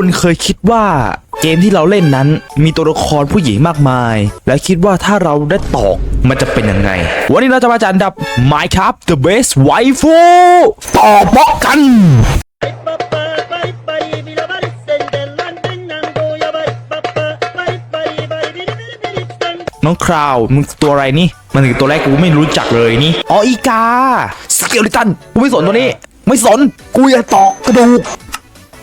คุณเคยคิดว่าเกมที่เราเล่นนั้นมีตัวละครผู้หญิงมากมาย และคิดว่าถ้าเราได้ตอกมันจะเป็นยังไง วันนี้เราจะมาจัดอันดับ Minecraft The Best Waifu ต่อบล็อกกันน้องคราวมึงตัวอะไรนี่ มันถึงตัวแรกกูไม่รู้จักเลยนี่ อ๋ออีกา สเกลิตัน กูไม่สนตัวนี้ ไม่สน กูอยากตอกกระดูก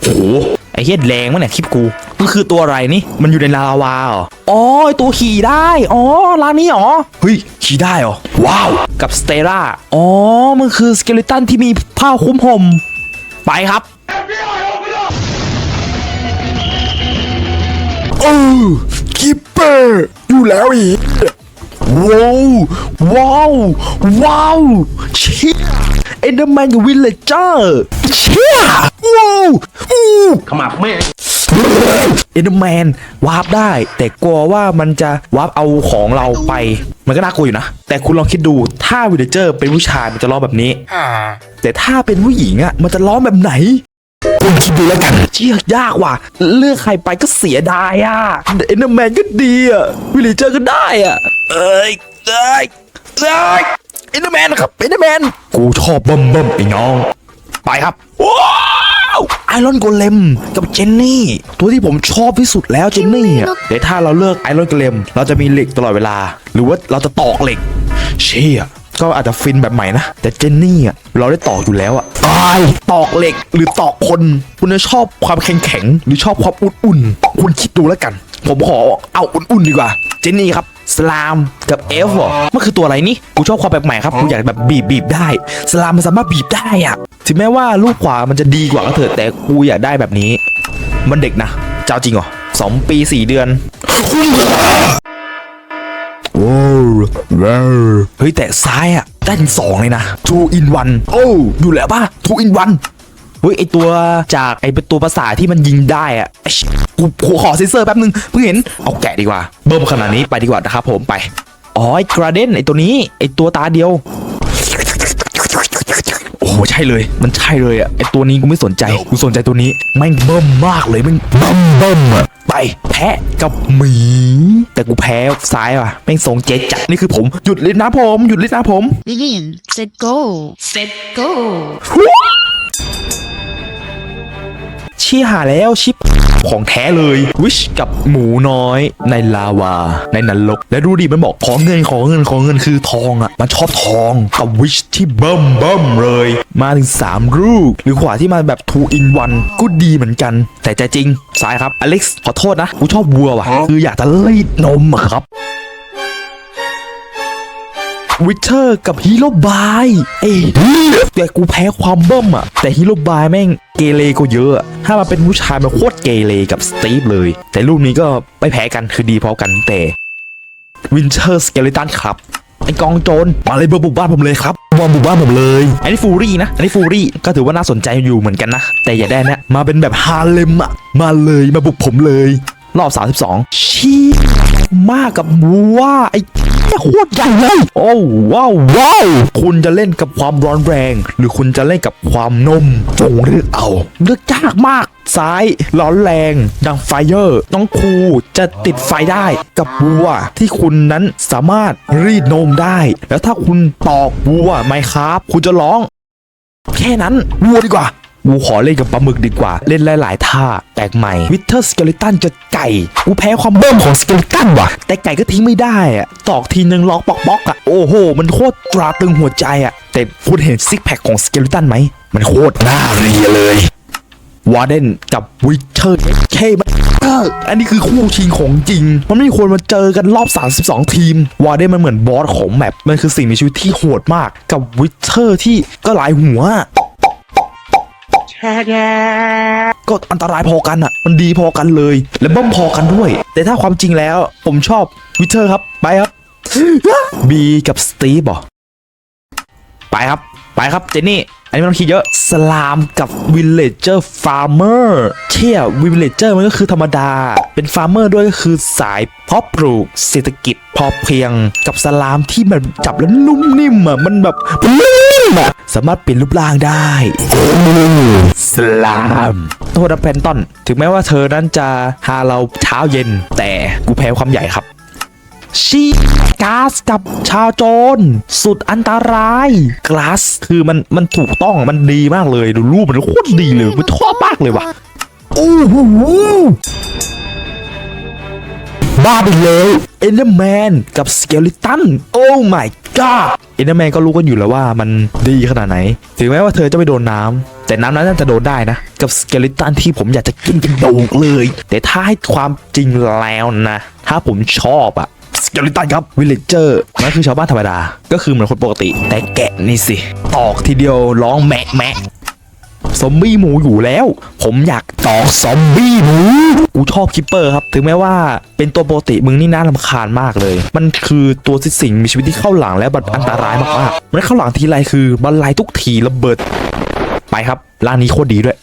โอ้ ไอ้เฮ็ดแรงมั้งเนี่ยคลิปกูมันคือตัวอะไรนี่ มันอยู่ในลาวาเหรออ๋อตัวขี่ได้ อ๋อร้านนี้เหรอเฮ้ยขี่ได้เหรอ ว้าว กับสเตล่าอ๋อ มันคือสเกลิตันที่มีผ้าคลุมห่มไปครับโอ้คิปเปอร์อยู่แล้วอีกว้าวว้าวว้าวเชี่ยเอ็นเดอร์แมนกับวิลเลจเจอร์เชี่ยว้าวอู้ ขมับแม่งเอ็นเดอร์แมนวาร์ปได้ แต่กลัวว่ามันจะวาร์ปเอาของเราไป มันก็น่ากลัวอยู่นะ แต่คุณลองคิดดูถ้าวิลเลจเจอร์เป็นผู้ชายมันจะร้องแบบนี้ แต่ถ้าเป็นผู้หญิงอะมันจะร้องแบบไหนคุณคิดดูแล้วกันเชี่ยยากว่ะ เลือกใครไปก็เสียดายอะเอ็นเดอร์แมนก็ดีอะวิลเลจเจอร์ก็ได้อะ เอ้ยเอ้ยเอ้ยเอ็นเดอร์แมนนะครับเอ็นเดอร์แมนกูชอบเบิ่มเบิ่มไอ้น้อง ไปครับว้าวไอรอนโกเลมกับเจนนี่ ตัวที่ผมชอบที่สุดแล้วเจนนี่อะเดี๋ยวถ้าเราเลือกไอรอนโกเลมเราจะมีเหล็กตลอดเวลา หรือว่าเราจะตอกเหล็ก เชี่ยก็อาจจะฟินแบบใหม่นะ แต่เจนนี่อะเราได้ตอกอยู่แล้วอะตายตอกเหล็กหรือตอกคน คุณจะชอบความแข็งแข็งๆหรือชอบความอุ่นๆคุณคิดดูแล้วกัน ผมขอเอาอุ่นๆดีกว่า เจนนี่ครับสลามกับเอฟเหรอมันคือตัวอะไรนี่ กูชอบความแปลกใหม่ครับ กูอยากแบบบีบบีบได้ สลามมันสามารถบีบได้อะ ถึงแม้ว่าลูกขวามันจะดีกว่าก็เถอะแต่กูอยากได้แบบนี้ มันเด็กนะ เจ้าจริงเหรอสองปีสี่เดือนว้าวว้าวเฮ้ยแต่ซ้ายอะได้ถึงสองเลยนะ two in one โอ้ดูแล้วป่ะ two in one เฮ้ยไอตัวจากไอเป็นตัวภาษาที่มันยิงได้อะไอ้ชิกูกูขอเซนเซอร์แป๊บนึงเพิ่งเห็น เอาแกะดีกว่า เบิ่มขนาดนี้ไปดีกว่านะครับผมไป อ๋อไอกราเดนไอตัวนี้ไอตัวตาเดียวโอ้โหใช่เลย มันใช่เลยอะไอตัวนี้กูไม่สนใจกูสนใจตัวนี้แม่งเบิ่มมากเลยแม่งเบิ่มเบิ่มอะไปแพะกับหมี แต่กูแพ้ซ้ายว่ะแม่งทรงเจ๊จัดนี่คือผมหยุดเลยนะผมหยุดเลยนะผม Vivian, set go. Set go. ชี้หาแล้วชิป ของแท้เลยวิชกับหมูน้อยในลาวา ในนรกและดูดิมันบอกของเงินของเงินของเงินคือทองอะ มันชอบทองกับวิชที่เบิ่มเบิ่มเลย มาถึง3ลูกหรือขวาที่มาแบบ 2 in 1ก็ดีเหมือนกัน แต่ใจจริงซ้ายครับอเล็กซ์ขอโทษนะกูชอบวัวว่ะ คืออยากจะรีดนมอะครับ วิเทอร์กับฮีโร่บายเอ้ยแต่กูแพ้ความเบิ้มอะแต่ฮีโร่บายแม่งเกเรก็เยอะ ถ้ามาเป็นผู้ชายมันโคตรเกเรกับสตีฟเลย แต่รูปนี้ก็ไม่แพ้กันคือดีพอกันแต่วินเทอร์สเกเลตันครับไอกองโจรมาเลยเบอร์บุกบ้านผมเลยครับบอมบุกบ้านผมเลยอันนี้ฟูรี่นะอันนี้ฟูรี่ก็ถือว่าน่าสนใจอยู่เหมือนกันนะ แต่อย่าได้นะ มาเป็นแบบฮาเลมอะมาเลยมาบุกผมเลย รอบ 32 ชี้มากกับว่าไอ โคตรใหญ่เลย โอ้ว้าวว้าวคุณจะเล่นกับความร้อนแรง หรือคุณจะเล่นกับความนมจงเลือกเอาเลือกยากมากซ้ายร้อนแรงดังไฟเยอร์น้องครูจะติดไฟได้กับวัวที่คุณนั้นสามารถรีดนมได้ แล้วถ้าคุณตอกวัวไหมครับ คุณจะร้อง แค่นั้นวัวดีกว่า กูขอเล่นกับปลาหมึกดีกว่า เล่นหลายๆท่าแปลกใหม่วิเทอร์สเกลิตันจะไก่กูแพ้ความเบิ่มของสเกลิตันว่ะ แต่ไก่ก็ทิ้งไม่ได้อะตอกทีนึงล็อกปอกปอกอะโอ้โห มันโคตรตราตึงหัวใจอะแต่คุณเห็นซิกแพคของสเกลิตันไหม มันโคตรน่าเรียเลยวาร์เดนกับวิเทอร์เคมันอันนี้คือคู่ชิงของจริง มันไม่ควรมาเจอกันรอบ 32 ทีม วาร์เดนมันเหมือนบอสของแมป มันคือสิ่งมีชีวิตที่โหดมาก กับวิเทอร์ที่ก็หลายหัว ก็อันตรายพอกันอะ มันดีพอกันเลย และบ้มพอกันด้วย แต่ถ้าความจริงแล้วผมชอบวิเทอร์ครับ ไปครับ บีกับสตีฟบอไปครับ ไปครับเจนนี่ อันนี้ไม่ต้องคิดเยอะสลามกับวิลเลจเจอร์ฟาร์เมอร์เชี่ยวิลเลจเจอร์มันก็คือธรรมดา เป็นฟาร์เมอร์ด้วยก็คือสายเพาะปลูกเศรษฐกิจพอเพียงกับสลามที่มันจับแล้วนุ่มนิ่มอะมันแบบนุ่มอะสามารถเปลี่ยนรูปร่างได้สลามโทษนะแพนตอน ถึงแม้ว่าเธอนั้นจะหาเราเช้าเย็น แต่กูแพ้ความใหญ่ครับ ชีกาสกับชาวโจรสุดอันตรายกลาสคือมันมันถูกต้องมันดีมากเลยดูรูปมันโคตรดีเลยมันชอบมากเลยว่ะโอ้โหบ้าไปเลยเอนเดอร์แมนกับสเกลิตันโอ้ my god เอนเดอร์แมนก็รู้กันอยู่แล้วว่ามันดีขนาดไหน ถึงแม้ว่าเธอจะไม่โดนน้ำ แต่น้ำนั้นน่าจะโดนได้นะ กับสเกลิตันที่ผมอยากจะกินกันโดกเลย แต่ถ้าให้ความจริงแล้วนะ ถ้าผมชอบอะ สเกลิตันครับวิลเลจเจอร์นั่นคือชาวบ้านธรรมดา ก็คือเหมือนคนปกติ แต่แกะนี่สิ ตอกทีเดียวร้องแมะแมะซอมบี้หมูอยู่แล้ว ผมอยากตอกซอมบี้หมูกูชอบคิปเปอร์ครับ ถึงแม้ว่าเป็นตัวปกติมึงนี่น่ารำคาญมากเลย มันคือตัวสิ่งมีชีวิตที่เข้าหลังและมันอันตรายมากๆมันเข้าหลังทีไรคือมันไลทุกทีระเบิด ไปครับร้านนี้โคตรดีด้วย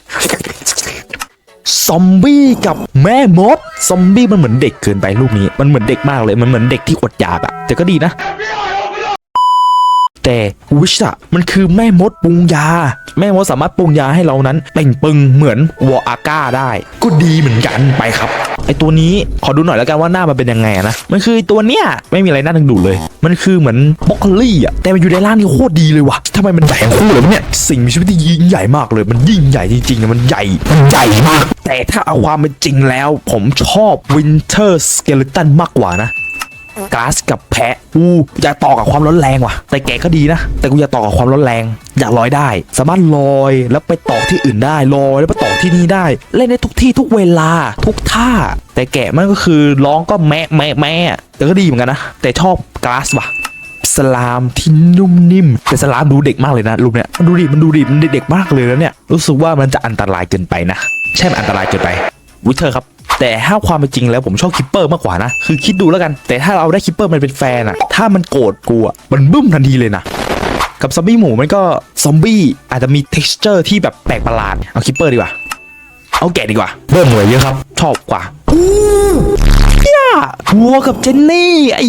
ซอมบี้กับแม่มด ซอมบี้มันเหมือนเด็กเกินไปรูปนี้ มันเหมือนเด็กมากเลย มันเหมือนเด็กที่อดอยากอะแต่ก็ดีนะ แต่วิชะมันคือแม่มดปรุงยา แม่มดสามารถปรุงยาให้เรานั้นเป่งปึงเหมือนวออาก้าได้ ก็ดีเหมือนกันไปครับไอตัวนี้ขอดูหน่อยแล้วกันว่าหน้ามันเป็นยังไงนะมันคือตัวเนี้ยไม่มีอะไรน่าดึงดูดเลย มันคือเหมือนบ็อกโคลี่อะแต่มันอยู่ในร่างนี่โคตรดีเลยว่ะทำไมมันใหญ่งคู่เลยเนี่ยสิ่งมีชีวิตที่ยิ่งใหญ่มากเลย มันยิ่งใหญ่จริงๆอะมันใหญ่มันใหญ่มาก แต่ถ้าเอาความเป็นจริงแล้ว ผมชอบวินเทอร์สเกเลตันมากกว่านะ ก๊าซกับแพะกูอยากต่อกับความร้อนแรงว่ะ แต่แกก็ดีนะ แต่กูอยากต่อกับความร้อนแรง อยากลอยได้ สามารถลอยแล้วไปต่อที่อื่นได้ลอยแล้วไปต่อที่นี่ได้ เล่นได้ทุกที่ทุกเวลาทุกท่า แต่แกะมันก็คือร้องก็แมะแมะแมะแต่ก็ดีเหมือนกันนะ แต่ชอบก๊าซว่ะสลามที่นุ่มนิ่มแต่สลามดูเด็กมากเลยนะรูปเนี้ยมันดูดิมันดูดิมันเด็กมากเลยแล้วเนี่ยรู้สึกว่ามันจะอันตรายเกินไปนะ ใช่มันอันตรายเกินไปวิเทอร์ครับ แต่ถ้าความเป็นจริงแล้วผมชอบคิปเปอร์มากกว่านะ คือคิดดูแล้วกัน แต่ถ้าเราได้คิปเปอร์มันเป็นแฟนอะถ้ามันโกรธกูอะมันบึ้มทันทีเลยนะกับซอมบี้หมูมันก็ซอมบี้อาจจะมี t e x t อร์ที่แบบแปลกประหลาด เอาคิปเปอร์ดีกว่า เอาแกะดีกว่าเริ่มเหนื่อยเยอะครับ ชอบกว่าอู้เหี้ยวัวกับเจนนี่ไอ้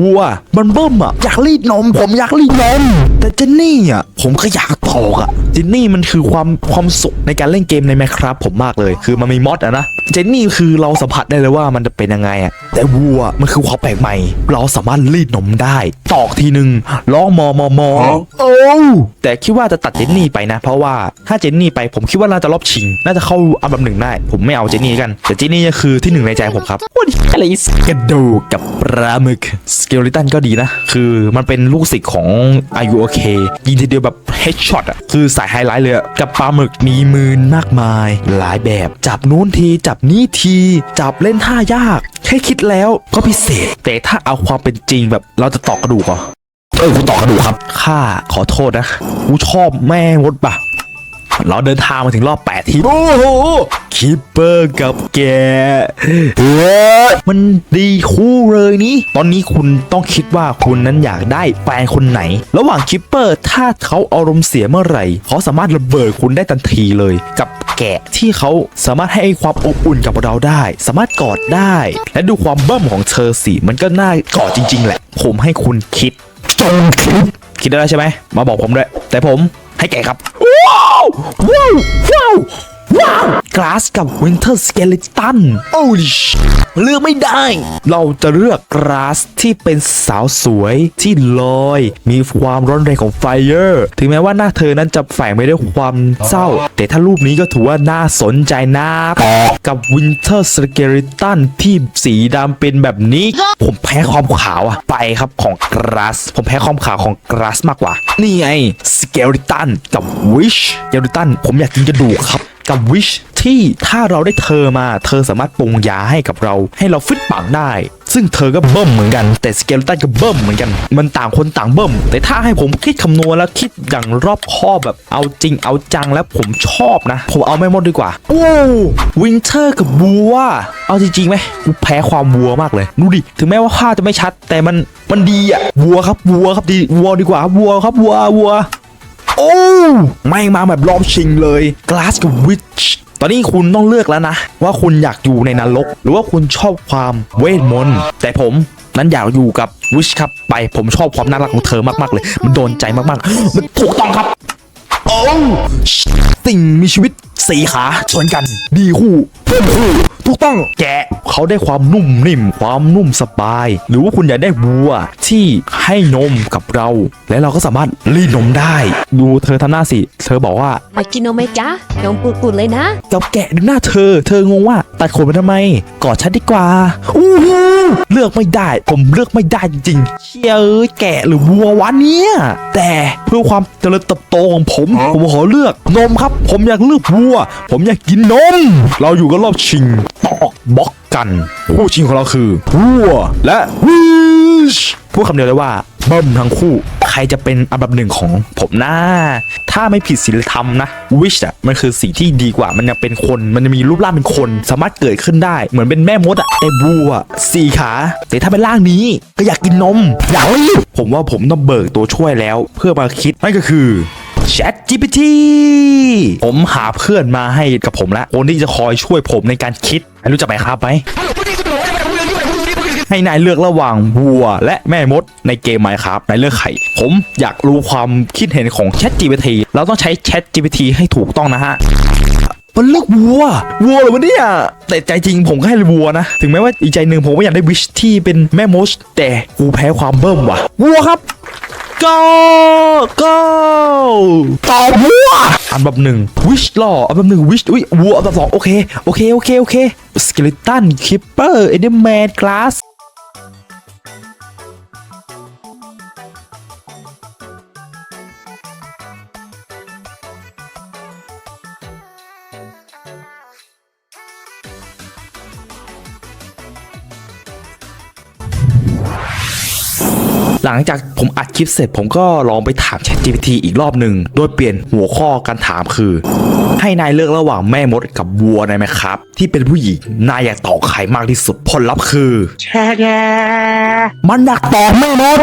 วัวมันเบิ่มอะอยากรีดนม ผมอยากรีดนมแต่เจนนี่อะผมก็อยากตอกอะเจนนี่มันคือความความสุขในการเล่นเกมในแมครับผมมากเลย คือมันมีมอดอะนะเจนนี่คือเราสัมผัสได้เลยว่ามันจะเป็นยังไงอะแต่วัวมันคือความแปลกใหม่ เราสามารถรีดนมได้ ตอกทีหนึ่งร้องมอมอมอโอ้แต่คิดว่าจะตัดเจนนี่ไปนะ เพราะว่าถ้าเจนนี่ไปผมคิดว่าน่าจะรอบชิง น่าจะเข้าอันดับหนึ่งได้ ผมไม่เอาเจนนี่กัน แต่เจนนี่ก็คือที่หนึ่งในใจผมครับโอ้ยอะไรกระดูกกับปลาหมึกสเกลิตันก็ดีนะ คือมันเป็นลูกศิษย์ของอายุโอเคยิงทีเดียวแบบเฮดช็อตอะคือสายไฮไลท์เลยกับปลาหมึกมีมือมากมาย หลายแบบ จับนู้นทีจับนี้ที จับเล่นท่ายาก แค่คิดแล้วก็พิเศษ แต่ถ้าเอาความเป็นจริงแบบเราจะตอกกระดูกเหรอเออกูต่อกระดูกครับข้าขอโทษนะกูชอบแม่มดปะ เราเดินทางมาถึงรอบ8ทีมโอ้โหคิปเปอร์กับแกเฮ้ยมันดีคู่เลยนี่ตอนนี้คุณต้องคิดว่าคุณนั้นอยากได้แฟนคนไหน ระหว่างคิปเปอร์ถ้าเขาอารมณ์เสียเมื่อไหร่เขาสามารถระเบิดคุณได้ทันทีเลย กับแกะที่เขาสามารถให้ความอบอุ่นกับเราได้ สามารถกอดได้ และดูความเบิ่มของเธอสิมันก็น่ากอดจริง ๆ แหละ ผมให้คุณคิดจงคิดคิดได้แล้วใช่ไหมมาบอกผมด้วยแต่ผม ให้แกครับว้าวว้าวว้าว ว้าวกลาสกับวินเทอร์สเกเลตันโอ้ยเลือกไม่ได้ เราจะเลือกกราสที่เป็นสาวสวยที่ลอย มีความร้อนแรงของไฟเออร์ถึงแม้ว่าหน้าเธอนั้นจะแฝงไปด้วยความเศร้า แต่ถ้ารูปนี้ก็ถือว่าน่าสนใจนะกับวินเทอร์สเกเลตันที่สีดำเป็นแบบนี้ ผมแพ้ความขาวอะไปครับของกราสผมแพ้ความขาวของกราสมากกว่า นี่ไงสเกเลตันกับวิชสเกเลตันผมอยากกินกระดูกครับ กับวิชที่ถ้าเราได้เธอมา เธอสามารถปรุงยาให้กับเรา ให้เราฟิตปังได้ ซึ่งเธอก็เบิ่มเหมือนกัน แต่สเกลตันก็เบิ่มเหมือนกัน มันต่างคนต่างเบิ่ม แต่ถ้าให้ผมคิดคำนวณแล้วคิดอย่างรอบคอบแบบเอาจริงเอาจังแล้วผมชอบนะ ผมเอาไม่หมดดีกว่า โอ้วินเทอร์กับบัว เอาจริงๆไหมกูแพ้ความวัวมากเลย ดูดิ ถึงแม้ว่าภาพจะไม่ชัด แต่มันมันดีอะวัวครับวัวครับดีวัวดีกว่าวัวครับวัววัว โอ้ไม่มาแบบรอบชิงเลย Glass กับ Witch ตอนนี้คุณต้องเลือกแล้วนะ ว่าคุณอยากอยู่ในนรก หรือว่าคุณชอบความเวทมนต์แต่ผมนั้นอยากอยู่กับ Witch ครับไปผมชอบความน่ารักของเธอมากๆเลย มันโดนใจมากๆ มันถูกต้องครับ โอ้สิ่งมีชีวิต สี่ขาชนกัน ดีคู่เพิ่มคู่ถูกต้องแกะเขาได้ความนุ่มนิ่ม ความนุ่มสบาย หรือว่าคุณอยากได้วัวที่ให้นมกับเรา และเราก็สามารถรีดนมได้ ดูเธอทำหน้าสิ เธอบอกว่ามากินนมไหมจ๊ะนมปุดๆเลยนะกับแกะดึงหน้าเธอ เธองงว่าตัดขนไปทำไมกอดฉันดีกว่าอู้หูเลือกไม่ได้ ผมเลือกไม่ได้จริงๆเชี่ยเอ้ยแกะหรือวัววะเนี่ยแต่เพื่อความเจริญเติบโตของผม ผมขอเลือกนมครับ ผมอยากเลือกวัวผมอยากกินนม เราอยู่กันรอบชิงตอกบล็อกกันผู้ชิงของเราคือวัวและวิชพูดคำเดียวเลยว่าเบิ้มทั้งคู่ ใครจะเป็นอันดับหนึ่งของผมนะถ้าไม่ผิดศีลธรรมนะวิชอะมันคือสิ่งที่ดีกว่ามันยังเป็นคน มันจะมีรูปร่างเป็นคน สามารถเกิดขึ้นได้ เหมือนเป็นแม่มดอะแต่วัวสี่ขา แต่ถ้าเป็นร่างนี้ก็อยากกินนม อยากรีบผมว่าผมต้องเบิกตัวช่วยแล้ว เพื่อมาคิดนั่นก็คือ Chat GPT ผมหาเพื่อนมาให้กับผมแล้วคนที่จะคอยช่วยผมในการคิดรู้จักไหมครับไหมให้นายเลือกระหว่างวัวและแม่มดในเกมไหมครับนายเลือกใครผมอยากรู้ความคิดเห็นของ Chat GPT เราต้องใช้ Chat GPT ให้ถูกต้องนะฮะมันเลือกวัว วัวเหรอวะเนี่ยแต่ใจจริงผมก็ให้วัวนะ ถึงแม้ว่าอีกใจหนึ่งผมก็อยากได้วิชที่เป็นแม่มดแต่กูแพ้ความเบิ่มว่ะ วัวครับ go go ตอบวัวอันดับหนึ่งวิชล่ออันดับหนึ่งวิชอุ้ยวัวอันดับสองโอเค โอเค โอเค โอเคสเกลิตันคิปเปอร์เอเดแมนคลาส หลังจากผมอัดคลิปเสร็จ ผมก็ลองไปถาม ChatGPT อีกรอบหนึ่งโดยเปลี่ยนหัวข้อการถามคือ ให้นายเลือกระหว่างแม่มดกับวัวได้ไหมครับ ที่เป็นผู้หญิงนายอยากตอบใครมากที่สุดผลลัพธ์คือมันอยากตอบแม่มด